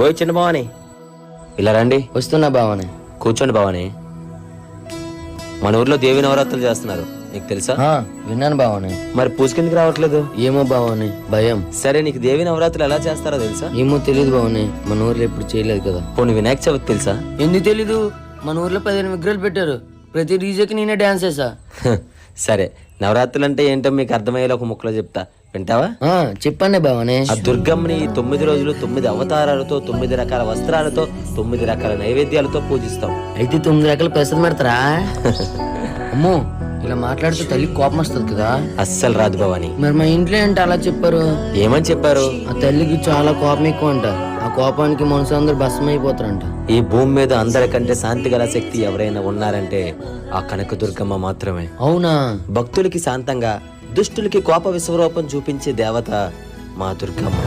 ఓయ్ చిన్న భవాని. ఇలా రండి. వస్తున్నా బావనే కూర్చోండి భవాని. మన ఊర్లో దేవి నవరాత్రులు చేస్తున్నారు. నీకు తెలుసా? విన్నాను బావనే మరి పూజకిందుకు రావట్లేదు? ఏమో బావనే భయం. సరే నీకు దేవి నవరాత్రులు ఎలా చేస్తారో తెలుసా? ఏమో తెలియదు బావనే మన ఊర్లో ఎప్పుడు చేయలేదు కదా. పోనీ వినాయక చవితి తెలుసా? ఎందుకు తెలీదు? మన ఊర్లో పదిహేను విగ్రహాలు పెట్టారు. ప్రతి డీజేకి నేనే డాన్స్ చేసా సరే నవరాత్రులు అంటే ఏంటో మీకు అర్థమయ్యేలా ఒక ముక్కలో చెప్తా. వింటావా? చెప్పండి బావనే ఆ దుర్గమ్మని తొమ్మిది రోజులు తొమ్మిది అవతారాలతో తొమ్మిది రకాల వస్త్రాలతో తొమ్మిది రకాల నైవేద్యాలతో పూజిస్తాం. అయితే తొమ్మిది రకాల పెసలు పెడతారా? అమ్మో ఇలా మాట్లాడితే తల్లి కోపం వస్తుంది కదా. అస్సలు రాదు భవాని మరి మా ఇంట్లో ఏంటి అలా చెప్పారు? ఏమని చెప్పారు? ఆ తల్లికి చాలా కోపం ఎక్కువ అంట ఆ కోపానికి మనుషులు అందరు భస్మం అయిపోతారంట ఈ భూమి మీద అందరికంటే శాంతి గల శక్తి ఎవరైనా ఉన్నారంటే ఆ కనక దుర్గమ్మ మాత్రమే. అవునా? భక్తులకి శాంతంగా దుష్టులకి కోప విశ్వరూపం చూపించే దేవత మా దుర్గమ్మ.